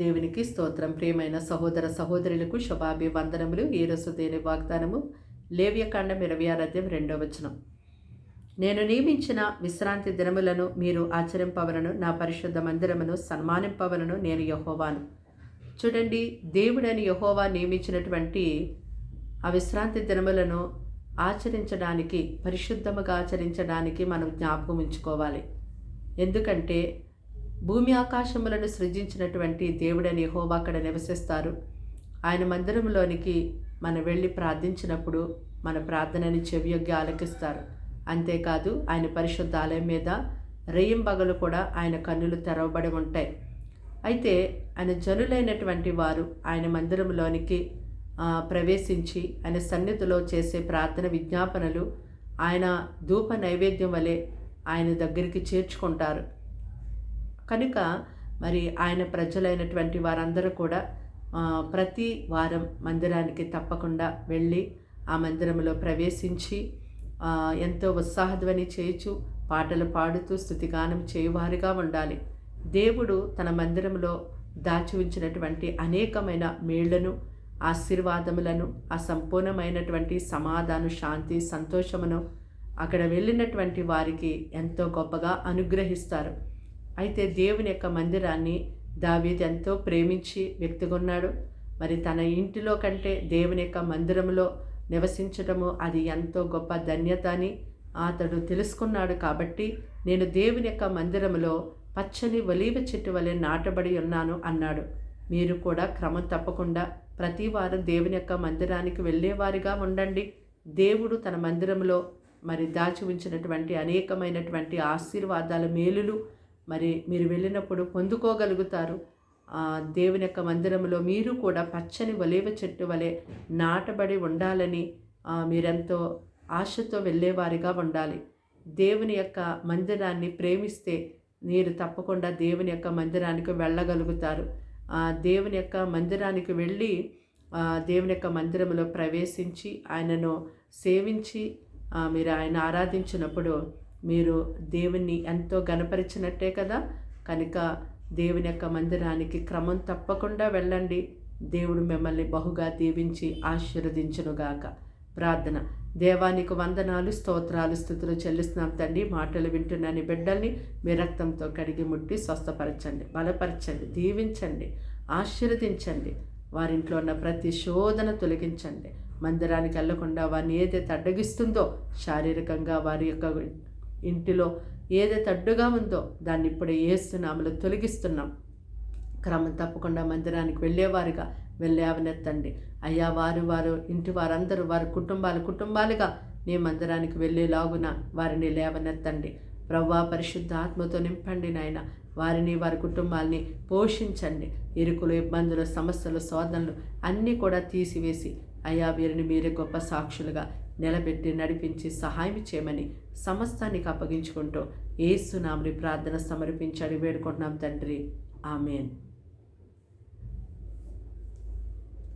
దేవునికి స్తోత్రం. ప్రియమైన సహోదర సహోదరులకు శుభాభివందనములు. వందనములు రోజు దేని వాగ్దానము లేవ్యకాండం ఇరవై ఆరాధ్యం రెండవ వచనం. నేను నియమించిన విశ్రాంతి దినములను మీరు ఆచరింపవలను. నా పరిశుద్ధ మందిరమును సన్మానింపవలను నేను యహోవాను. చూడండి దేవుడని యహోవా నియమించినటువంటి ఆ విశ్రాంతి దినములను ఆచరించడానికి పరిశుద్ధముగా ఆచరించడానికి మనం జ్ఞాపకం ఉంచుకోవాలి. ఎందుకంటే భూమి ఆకాశములను సృజించినటువంటి దేవుడని హోవా అక్కడ నివసిస్తారు. ఆయన మందిరంలోనికి మనం వెళ్ళి ప్రార్థించినప్పుడు మన ప్రార్థనని చెవియొగ్గి ఆలకిస్తారు. అంతేకాదు ఆయన పరిశుద్ధ ఆలయం మీద రెయ్యంబగలు కూడా ఆయన కన్నులు తెరవబడి ఉంటాయి. అయితే ఆయన జనులైనటువంటి వారు ఆయన మందిరంలోనికి ప్రవేశించి ఆయన సన్నిధిలో చేసే ప్రార్థన విజ్ఞాపనలు ఆయన ధూప నైవేద్యం వలె ఆయన దగ్గరికి చేర్చుకుంటారు. కనుక మరి ఆయన ప్రజలైనటువంటి వారందరూ కూడా ప్రతి వారం మందిరానికి తప్పకుండా వెళ్ళి ఆ మందిరంలో ప్రవేశించి ఎంతో ఉత్సాహధ్వని చేయుచు పాటలు పాడుతూ స్థుతిగానం చేయువారిగా ఉండాలి. దేవుడు తన మందిరంలో దాచి ఉంచినటువంటి అనేకమైన మేళ్ళను ఆశీర్వాదములను ఆ సంపూర్ణమైనటువంటి సమాధాన శాంతి సంతోషమును అక్కడ వెళ్ళినటువంటి వారికి ఎంతో గొప్పగా అనుగ్రహిస్తారు. అయితే దేవుని యొక్క మందిరాన్ని దావీదు ఎంతో ప్రేమించి వ్యక్తిగొన్నాడు. మరి తన ఇంటిలో కంటే దేవుని యొక్క మందిరంలో నివసించడము అది ఎంతో గొప్ప ధన్యత అని అతడు తెలుసుకున్నాడు కాబట్టి నేను దేవుని యొక్క మందిరంలో పచ్చని ఒలీవ చెట్టు వలె నాటబడి ఉన్నాను అన్నాడు. మీరు కూడా క్రమం తప్పకుండా ప్రతి వారం దేవుని యొక్క మందిరానికి వెళ్ళేవారిగా ఉండండి. దేవుడు తన మందిరంలో మరి దాచి ఉంచినటువంటి అనేకమైనటువంటి ఆశీర్వాదాల మేలులు మరి మీరు వెళ్ళినప్పుడు పొందుకోగలుగుతారు. ఆ, దేవుని యొక్క మందిరంలో మీరు కూడా పచ్చని వలేవ చెట్టు వలె నాటబడి ఉండాలని మీరెంతో ఆశతో వెళ్ళేవారిగా ఉండాలి. దేవుని యొక్క మందిరాన్ని ప్రేమిస్తే మీరు తప్పకుండా దేవుని యొక్క మందిరానికి వెళ్ళగలుగుతారు. ఆ, దేవుని యొక్క మందిరానికి వెళ్ళి దేవుని యొక్క మందిరంలో ప్రవేశించి ఆయనను సేవించి మీరు ఆయన ఆరాధించినప్పుడు మీరు దేవుణ్ణి ఎంతో గనపరిచినట్టే కదా? కనుక దేవుని యొక్క మందిరానికి క్రమం తప్పకుండా వెళ్ళండి. దేవుడు మిమ్మల్ని బహుగా దీవించి ఆశీర్వదించునుగాక. ప్రార్థన. దేవానికి వందనాలు స్తోత్రాలు స్థుతులు చెల్లిస్తున్నాం తండ్రి. మాటలు వింటున్నాని బిడ్డల్ని మీ రక్తంతో కడిగి ముట్టి స్వస్థపరచండి బలపరచండి దీవించండి ఆశీర్వదించండి. వారింట్లో ఉన్న ప్రతి శోధన తొలగించండి. మందిరానికి వెళ్ళకుండా వారిని ఏదైతే అడ్డగిస్తుందో శారీరకంగా వారి యొక్క ఇంటిలో ఏదైతే అడ్డుగా ఉందో దాన్ని ఇప్పుడే ఏస్తున్నాములు తొలగిస్తున్నాం. క్రమం తప్పకుండా మందిరానికి వెళ్ళేవారుగా వెళ్ళేవనెత్తండి అయ్యా వారు వారు ఇంటి వారందరూ వారి కుటుంబాలు కుటుంబాలుగా నీ మందిరానికి వెళ్ళేలాగున వారిని లేవనెత్తండి. ప్రవ్వా పరిశుద్ధ ఆత్మతో నింపండి నాయన. వారిని వారి కుటుంబాల్ని పోషించండి. ఇరుకులు ఇబ్బందులు సమస్యలు శోధనలు అన్నీ కూడా తీసివేసి అయ్యా వీరిని మీరే గొప్ప సాక్షులుగా నిలబెట్టి నడిపించి సహాయం చేయమని సమస్తానికి అప్పగించుకుంటూ ఏసునామని ప్రార్థన సమర్పించాడు వేడుకుంటున్నాం తండ్రి. ఆమెన్.